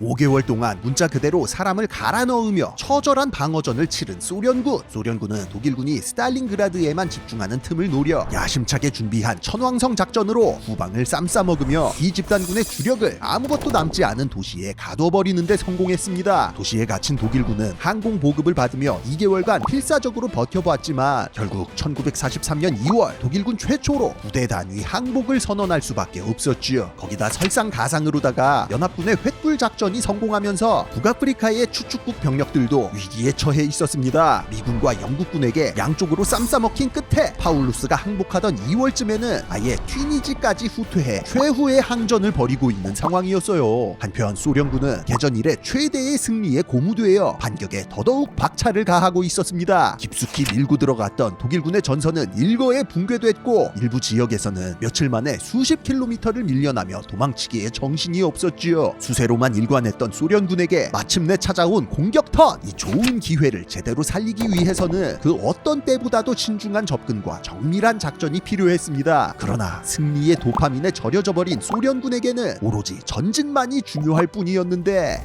5개월 동안 문자 그대로 사람을 갈아 넣으며 처절한 방어전을 치른 소련군. 소련군은 독일군이 스탈린그라드에만 집중하는 틈을 노려 야심차게 준비한 천왕성 작전으로 후방을 쌈싸먹으며 이 집단군의 주력을 아무것도 남지 않은 도시에 가둬버리는 데 성공했습니다. 도시에 갇힌 독일군은 항공 보급을 받으며 2개월간 필사적으로 버텨보았지만 결국 1943년 2월 독일군 최초로 부대 단위 항복을 선언할 수밖에 없었지요. 거기다 설상가상으로다가 연합군의 횃불 작전 이 성공하면서 북아프리카의 추축국 병력들도 위기에 처해 있었습니다. 미군과 영국군에게 양쪽으로 쌈싸먹힌 끝에 파울루스가 항복하던 2월쯤에는 아예 튀니지까지 후퇴해 최후의 항전을 벌이고 있는 상황이었어요. 한편 소련군은 개전 이래 최대의 승리에 고무되어 반격에 더더욱 박차를 가하고 있었습니다. 깊숙이 밀고 들어갔던 독일군의 전선은 일거에 붕괴됐고 일부 지역에서는 며칠 만에 수십 킬로미터를 밀려나며 도망치기에 정신이 없었지요. 수세로만 일관 했던 소련군에게 마침내 찾아온 공격턴 이 좋은 기회를 제대로 살리기 위해서는 그 어떤 때보다도 신중한 접근과 정밀한 작전이 필요했습니다. 그러나 승리의 도파민에 절여져 버린 소련군에게는 오로지 전진만이 중요할 뿐이었는데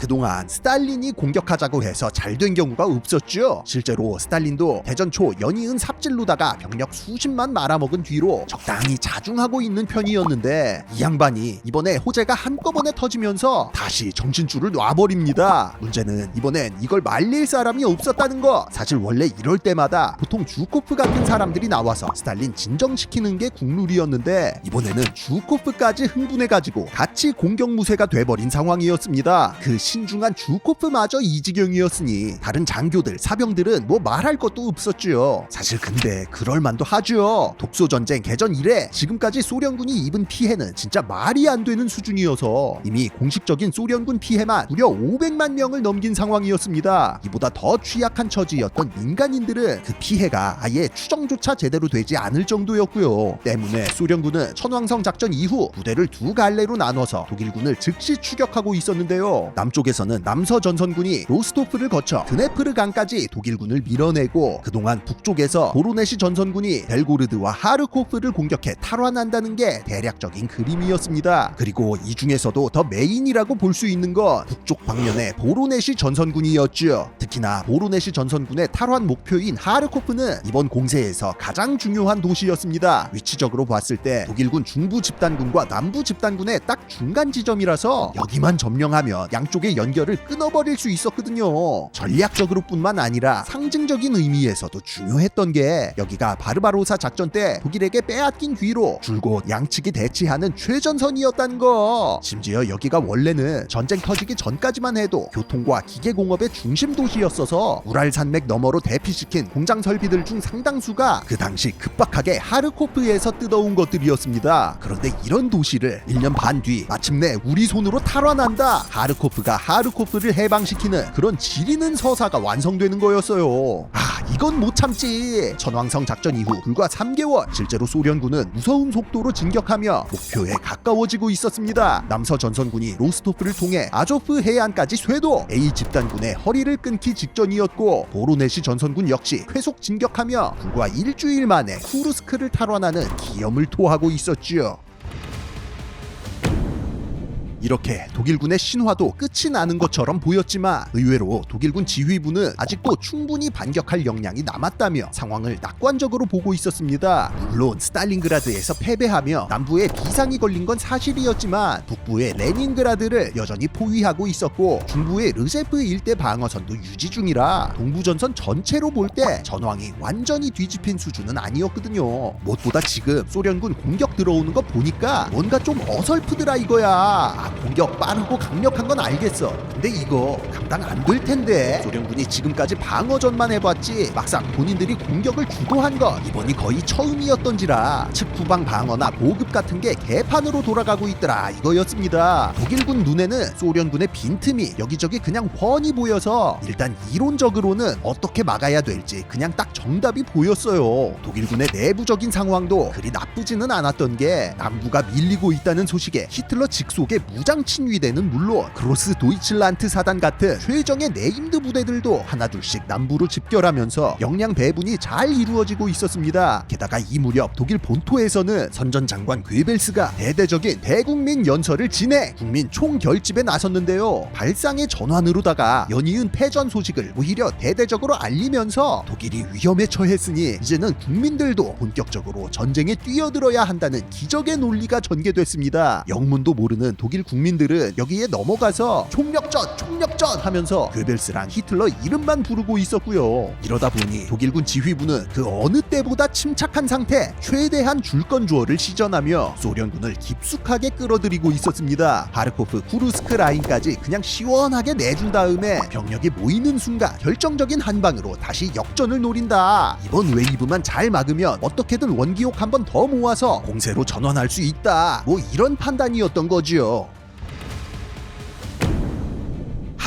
그동안 스탈린이 공격하자고 해서 잘 된 경우가 없었죠. 실제로 스탈린도 대전 초 연이은 삽질로다가 병력 수십만 말아먹은 뒤로 적당히 자중하고 있는 편이었는데 이 양반이 이번에 호재가 한꺼번에 터지면서 다시 정신줄을 놔버립니다. 문제는 이번엔 이걸 말릴 사람이 없었다는 거. 사실 원래 이럴 때마다 보통 주코프 같은 사람들이 나와서 스탈린 진정시키는 게 국룰이었는데 이번에는 주코프까지 흥분해가지고 같이 공격 무쇠가 돼버린 상황이었습니다. 그 신중한 주코프마저 이 지경이었으니 다른 장교들 사병들은 뭐 말할 것도 없었죠. 사실 근데 그럴만도 하죠. 독소 전쟁 개전 이래 지금까지 소련군이 입은 피해는 진짜 말이 안 되는 수준이어서 이미 공식적인 소련군 피해만 무려 500만 명을 넘긴 상황이었습니다. 이보다 더 취약한 처지였던 민간인들은 그 피해가 아예 추정조차 제대로 되지 않을 정도였고요. 때문에 소련군은 천왕성 작전 이후 부대를 두 갈래로 나눠서 독일군을 즉시 추격하고 있었는데요. 남쪽 에서는 남서 전선군이 로스토프를 거쳐 드네프르 강까지 독일군을 밀어내고 그동안 북쪽에서 보로네시 전선군이 벨고르드와 하르코프를 공격해 탈환한다는 게 대략적인 그림이었습니다. 그리고 이 중에서도 더 메인이라고 볼 수 있는 건 북쪽 방면의 보로네시 전선군이었죠. 특히나 보로네시 전선군의 탈환 목표인 하르코프는 이번 공세에서 가장 중요한 도시였습니다. 위치적으로 봤을 때 독일군 중부 집단군과 남부 집단군의 딱 중간 지점이라서 여기만 점령하면 양쪽의 연결을 끊어버릴 수 있었거든요. 전략적으로뿐만 아니라 상징적인 의미에서도 중요했던 게 여기가 바르바로사 작전 때 독일에게 빼앗긴 뒤로 줄곧 양측이 대치하는 최전선이었다는 거. 심지어 여기가 원래는 전쟁 터지기 전까지만 해도 교통과 기계공업의 중심 도시였어서 우랄 산맥 너머로 대피시킨 공장 설비들 중 상당수가 그 당시 급박하게 하르코프에서 뜯어온 것들이었습니다. 그런데 이런 도시를 1년 반 뒤 마침내 우리 손으로 탈환한다. 하르코프가 하르코프를 해방시키는 그런 지리는 서사가 완성되는 거였어요. 아, 이건 못 참지. 천왕성 작전 이후 불과 3개월 실제로 소련군은 무서운 속도로 진격하며 목표에 가까워지고 있었습니다. 남서 전선군이 로스토프를 통해 아조프 해안까지 쇄도 A 집단군의 허리를 끊기 직전이었고 보로네시 전선군 역시 회속 진격하며 불과 일주일 만에 쿠르스크를 탈환하는 기염을 토하고 있었지요. 이렇게 독일군의 신화도 끝이 나는 것처럼 보였지만 의외로 독일군 지휘부는 아직도 충분히 반격할 역량이 남았다며 상황을 낙관적으로 보고 있었습니다. 물론 스탈린그라드에서 패배하며 남부에 비상이 걸린 건 사실이었지만 북부의 레닌그라드를 여전히 포위하고 있었고 중부의 르제프 일대 방어선도 유지 중이라 동부전선 전체로 볼 때 전황이 완전히 뒤집힌 수준은 아니었거든요. 무엇보다 지금 소련군 공격 들어오는 거 보니까 뭔가 좀 어설프더라 이거야. 아, 공격 빠르고 강력한 건 알겠어. 근데 이거 감당 안 될 텐데. 소련군이 지금까지 방어전만 해봤지 막상 본인들이 공격을 주도한 건 이번이 거의 처음이었던지라 측 후방 방어나 보급 같은 게 개판으로 돌아가고 있더라 이거였습니다. 독일군 눈에는 소련군의 빈틈이 여기저기 그냥 훤히 보여서 일단 이론적으로는 어떻게 막아야 될지 그냥 딱 정답이 보였어요. 독일군의 내부적인 상황도 그리 나쁘지는 않았던 게 남부가 밀리고 있다는 소식에 히틀러 직속의 무장 친위대는 물론 크로스 도이칠란트 사단 같은 최정의 네임드 부대들도 하나둘씩 남부로 집결하면서 역량 배분이 잘 이루어지고 있었습니다. 게다가 이 무렵 독일 본토에서는 선전 장관 괴벨스가 대대적인 대국민 연설을 진행 국민 총결집에 나섰는데요. 발상의 전환으로다가 연이은 패전 소식을 오히려 대대적으로 알리면서 독일이 위험에 처했으니 이제는 국민들도 본격적으로 전쟁에 뛰어들어야 한다는 기적의 논리가 전개됐습니다. 영문도 모르는 독일 국민들은 여기에 넘어가서 총력전, 총력전 하면서 괴벨스랑 히틀러 이름만 부르고 있었고요. 이러다 보니 독일군 지휘부는 그 어느 때보다 침착한 상태 최대한 줄건주어를 시전하며 소련군을 깊숙하게 끌어들이고 있었습니다. 바르코프 쿠르스크 라인까지 그냥 시원하게 내준 다음에 병력이 모이는 순간 결정적인 한 방으로 다시 역전을 노린다. 이번 웨이브만 잘 막으면 어떻게든 원기옥 한 번 더 모아서 공세로 전환할 수 있다. 뭐 이런 판단이었던 거지요.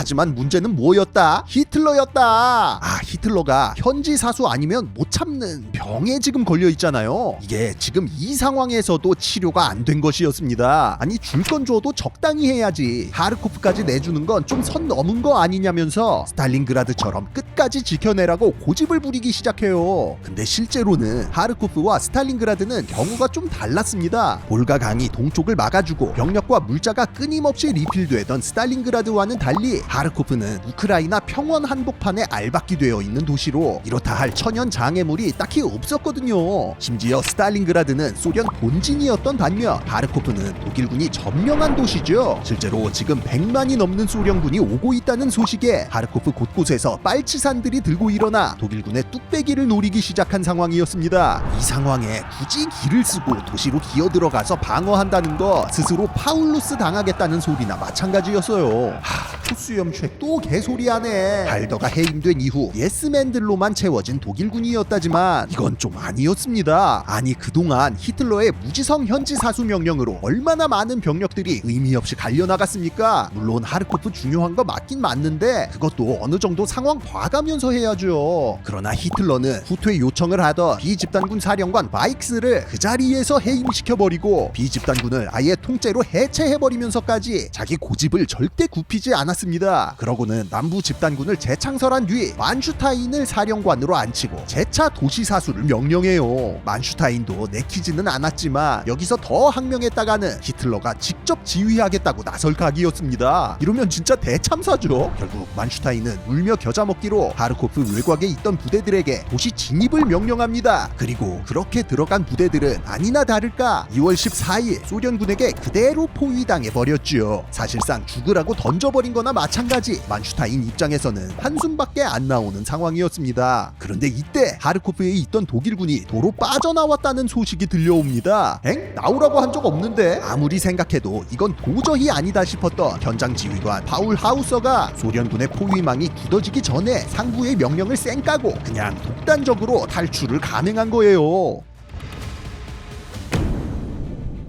하지만 문제는 뭐였다? 히틀러였다. 아, 히틀러가 현지 사수 아니면 못 참는 병에 지금 걸려 있잖아요. 이게 지금 이 상황에서도 치료가 안 된 것이었습니다. 아니 줄 건 줘도 적당히 해야지. 하르코프까지 내주는 건 좀 선 넘은 거 아니냐면서 스탈린그라드처럼 끝까지 지켜내라고 고집을 부리기 시작해요. 근데 실제로는 하르코프와 스탈린그라드는 경우가 좀 달랐습니다. 볼가 강이 동쪽을 막아주고 병력과 물자가 끊임없이 리필되던 스탈린그라드와는 달리 하르코프는 우크라이나 평원 한복판에 알박기 되어 있는 도시로 이렇다 할 천연 장애물이 딱히 없었거든요. 심지어 스탈린그라드는 소련 본진이었던 반면 하르코프는 독일군이 점령한 도시죠. 실제로 지금 100만이 넘는 소련군이 오고 있다는 소식에 하르코프 곳곳에서 빨치산들이 들고 일어나 독일군의 뚝배기를 노리기 시작한 상황이었습니다. 이 상황에 굳이 길을 쓰고 도시로 기어 들어가서 방어한다는 거 스스로 파울루스 당하겠다는 소리나 마찬가지였어요. 하, 토수염책 또 개소리하네. 발더가 해임된 이후 예스맨들로만 채워진 독일군이었다지만 이건 좀 아니었습니다. 아니 그동안 히틀러의 무지성 현지 사수 명령으로 얼마나 많은 병력들이 의미 없이 갈려나갔습니까? 물론 하르코프 중요한 거 맞긴 맞는데 그것도 어느 정도 상황 봐가면서 해야죠. 그러나 히틀러는 후퇴 요청을 하던 비집단군 사령관 바이크스를 그 자리에서 해임시켜버리고 비집단군을 아예 통째로 해체해버리면서까지 자기 고집을 절대 굽히지 않았 습니다. 그러고는 남부 집단군을 재창설한 뒤 만슈타인을 사령관으로 앉히고 재차 도시 사수를 명령해요. 만슈타인도 내키지는 않았지만 여기서 더 항명했다가는 히틀러가 직접 지휘하겠다고 나설 각이었습니다. 이러면 진짜 대참사죠. 결국 만슈타인은 울며 겨자 먹기로 하르코프 외곽에 있던 부대들에게 도시 진입을 명령합니다. 그리고 그렇게 들어간 부대들은 아니나 다를까 2월 14일 소련군에게 그대로 포위당해 버렸지요. 사실상 죽으라고 던져버린 거나 마찬가지. 만슈타인 입장에서는 한숨밖에 안 나오는 상황이었습니다. 그런데 이때 하르코프에 있던 독일군이 도로 빠져나왔다는 소식이 들려옵니다. 엥? 나오라고 한 적 없는데 아무리 생각해도 이건 도저히 아니다 싶었던 현장 지휘관 파울 하우서가 소련군의 포위망이 굳어지기 전에 상부의 명령을 쌩 까고 그냥 독단적으로 탈출을 감행한 거예요.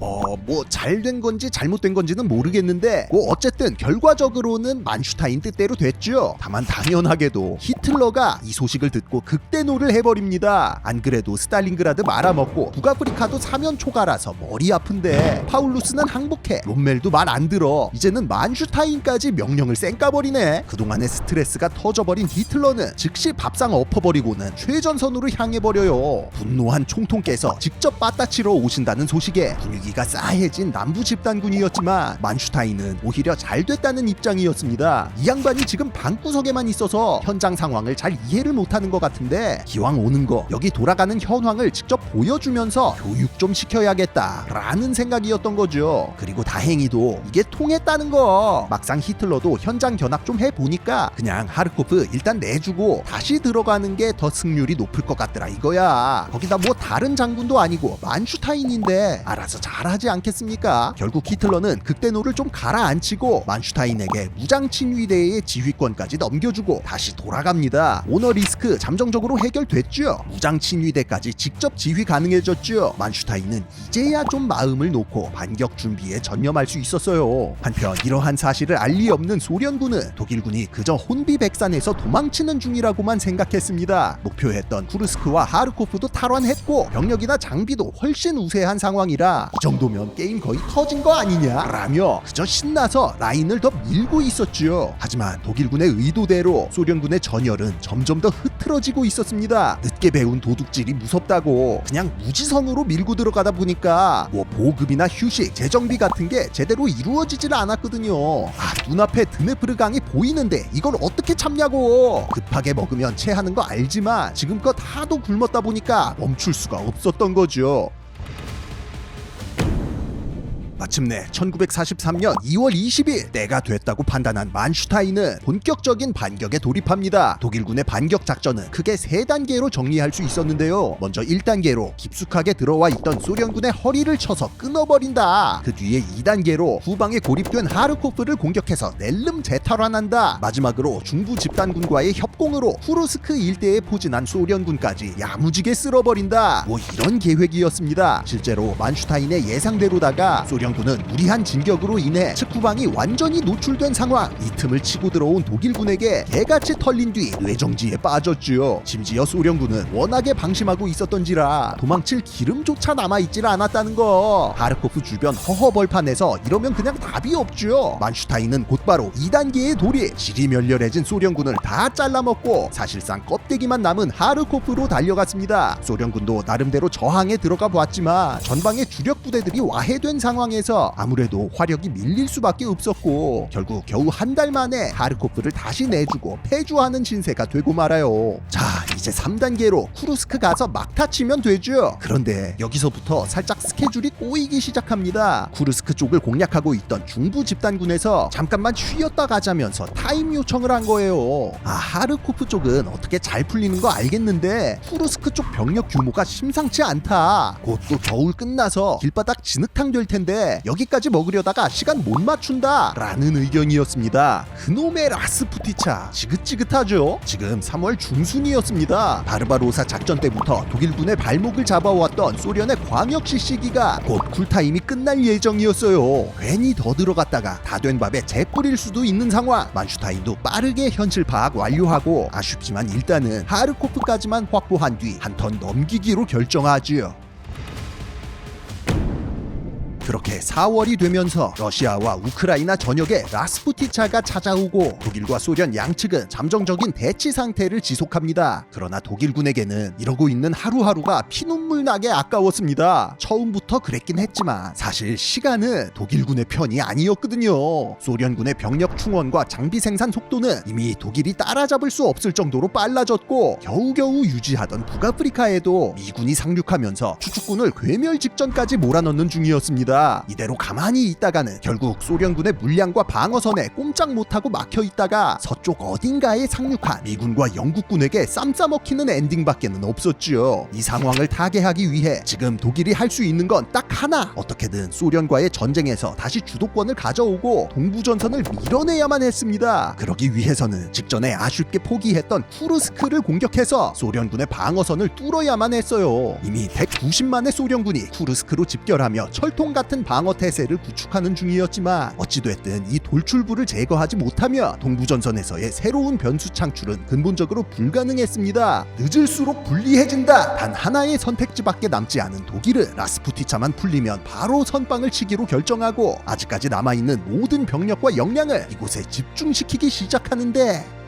어, 뭐 잘된 건지 잘못된 건지는 모르겠는데 뭐 어쨌든 결과적으로는 만슈타인 뜻대로 됐죠. 다만 당연하게도 히틀러가 이 소식을 듣고 극대노를 해버립니다. 안 그래도 스탈린그라드 말아먹고 북아프리카도 사면 초가라서 머리 아픈데 파울루스는 항복해 롬멜도 말 안 들어 이제는 만슈타인까지 명령을 쌩까버리네. 그동안의 스트레스가 터져버린 히틀러는 즉시 밥상 엎어버리고는 최전선으로 향해버려요. 분노한 총통께서 직접 빠따치러 오신다는 소식에 분위기 가 싸해진 남부 집단군이었지만 만슈타인은 오히려 잘 됐다는 입장이었습니다. 이 양반이 지금 방구석에만 있어서 현장 상황을 잘 이해를 못하는 것 같은데 기왕 오는 거 여기 돌아가는 현황을 직접 보여주면서 교육 좀 시켜야겠다라는 생각이었던 거죠. 그리고 다행히도 이게 통했다는 거. 막상 히틀러도 현장 견학 좀 해보니까 그냥 하르코프 일단 내주고 다시 들어가는 게 더 승률이 높을 것 같더라 이거야. 거기다 뭐 다른 장군도 아니고 만슈타인인데 알아서 잘 하지 않겠습니까? 결국 히틀러는 극대노를 좀 가라앉히고 만슈타인에게 무장 친위대의 지휘권까지 넘겨주고 다시 돌아갑니다. 오너 리스크 잠정적으로 해결됐죠. 무장 친위대까지 직접 지휘 가능해졌죠. 만슈타인은 이제야 좀 마음을 놓고 반격 준비에 전념할 수 있었어요. 한편 이러한 사실을 알 리 없는 소련군은 독일군이 그저 혼비백산에서 도망치는 중이라고만 생각했습니다. 목표했던 쿠르스크와 하르코프도 탈환했고 병력이나 장비도 훨씬 우세한 상황이라 이 정도면 게임 거의 터진 거 아니냐 라며 그저 신나서 라인을 더 밀고 있었지요. 하지만 독일군의 의도대로 소련군의 전열은 점점 더 흐트러지고 있었습니다. 늦게 배운 도둑질이 무섭다고 그냥 무지성으로 밀고 들어가다 보니까 뭐 보급이나 휴식, 재정비 같은 게 제대로 이루어지질 않았거든요. 아 눈앞에 드네프르 강이 보이는데 이걸 어떻게 참냐고 급하게 먹으면 체하는 거 알지만 지금껏 하도 굶었다 보니까 멈출 수가 없었던 거죠. 마침내 1943년 2월 20일 때가 됐다고 판단한 만슈타인은 본격적인 반격에 돌입합니다. 독일군의 반격 작전은 크게 세 단계로 정리할 수 있었는데요. 먼저 1단계로 깊숙하게 들어와 있던 소련군의 허리를 쳐서 끊어버린다. 그 뒤에 2단계로 후방에 고립된 하르코프를 공격해서 낼름 재탈환한다. 마지막으로 중부 집단군과의 협공으로 후르스크 일대에 포진한 소련군까지 야무지게 쓸어버린다. 뭐 이런 계획이었습니다. 실제로 만슈타인의 예상대로다가 소련 군은 무리한 진격으로 인해 측후방이 완전히 노출된 상황. 이 틈을 치고 들어온 독일군에게 개같이 털린 뒤 뇌정지에 빠졌지요. 심지어 소련군은 워낙에 방심하고 있었던지라 도망칠 기름조차 남아있질 않았다는 거. 하르코프 주변 허허벌판에서 이러면 그냥 답이 없죠. 만슈타인은 곧바로 2단계의 돌이 지리멸렬해진 소련군을 다 잘라먹고 사실상 껍데기만 남은 하르코프로 달려갔습니다. 소련군도 나름대로 저항에 들어가 보았지만 전방의 주력 부대들이 와해된 상황에 서 아무래도 화력이 밀릴 수밖에 없었고 결국 겨우 한 달 만에 하르코프를 다시 내주고 패주하는 신세가 되고 말아요. 자 이제 3단계로 쿠르스크 가서 막타 치면 되죠. 그런데 여기서부터 살짝 스케줄이 꼬이기 시작합니다. 쿠르스크 쪽을 공략하고 있던 중부 집단군에서 잠깐만 쉬었다 가자면서 타임 요청을 한 거예요. 아 하르코프 쪽은 어떻게 잘 풀리는 거 알겠는데 쿠르스크 쪽 병력 규모가 심상치 않다. 곧 또 겨울 끝나서 길바닥 진흙탕 될 텐데 여기까지 먹으려다가 시간 못 맞춘다. 라는 의견이었습니다. 그놈의 라스푸티차 지긋지긋하죠? 지금 3월 중순이었습니다. 바르바로사 작전 때부터 독일군의 발목을 잡아왔던 소련의 광역 시 시기가 곧 쿨타임이 끝날 예정이었어요. 괜히 더 들어갔다가 다 된 밥에 재 뿌릴 수도 있는 상황. 만슈타인도 빠르게 현실 파악 완료하고 아쉽지만 일단은 하르코프까지만 확보한 뒤 한 턴 넘기기로 결정하지요. 그렇게 4월이 되면서 러시아와 우크라이나 전역에 라스푸티차가 찾아오고 독일과 소련 양측은 잠정적인 대치 상태를 지속합니다. 그러나 독일군에게는 이러고 있는 하루하루가 피눈물 나게 아까웠습니다. 처음부터 그랬긴 했지만 사실 시간은 독일군의 편이 아니었거든요. 소련군의 병력 충원과 장비 생산 속도는 이미 독일이 따라잡을 수 없을 정도로 빨라졌고 겨우겨우 유지하던 북아프리카에도 미군이 상륙하면서 추축군을 괴멸 직전까지 몰아넣는 중이었습니다. 이대로 가만히 있다가는 결국 소련군의 물량과 방어선에 꼼짝 못하고 막혀 있다가 서쪽 어딘가에 상륙한 미군과 영국군에게 쌈 싸먹히는 엔딩밖에는 없었죠. 이 상황을 타개하기 위해 지금 독일이 할 수 있는 건 딱 하나. 어떻게든 소련과의 전쟁에서 다시 주도권을 가져오고 동부전선을 밀어내야만 했습니다. 그러기 위해서는 직전에 아쉽게 포기했던 쿠르스크를 공격해서 소련군의 방어선을 뚫어야만 했어요. 이미 190만의 소련군이 쿠르스크로 집결하며 철통 같은 방어 태세를 구축하는 중이었지만 어찌됐든 이 돌출부를 제거하지 못하면 동부전선에서의 새로운 변수 창출은 근본적으로 불가능했습니다. 늦을수록 불리해진다. 단 하나의 선택지밖에 남지 않은 독일은 라스푸티차만 풀리면 바로 선빵을 치기로 결정하고 아직까지 남아있는 모든 병력과 역량을 이곳에 집중시키기 시작하는데